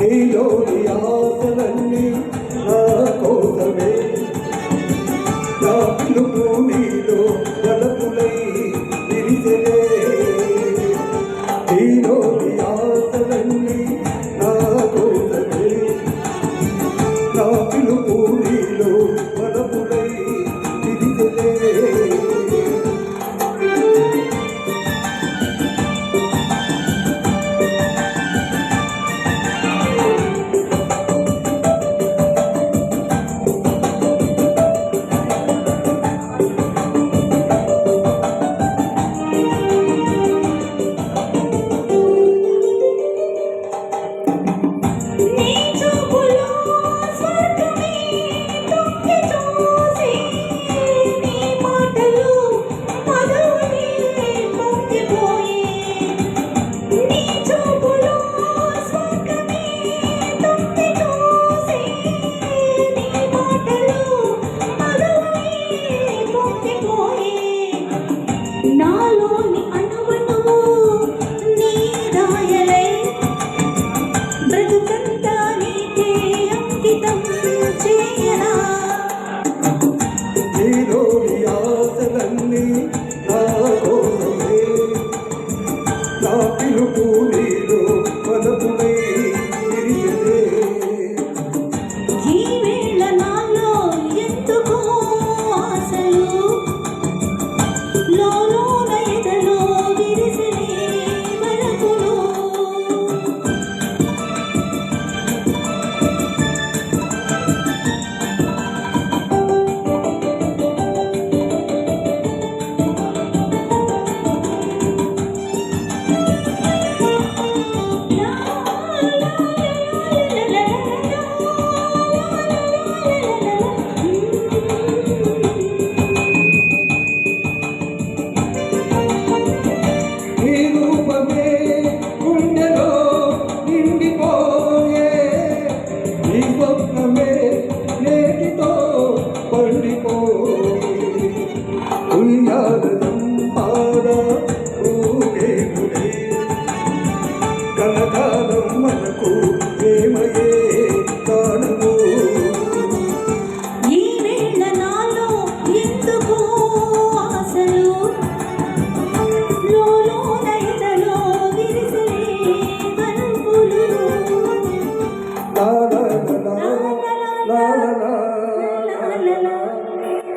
నీలోని ఆశలన్నీ నా కోసమే. నా పిలుపు నీలో నా పిలుపు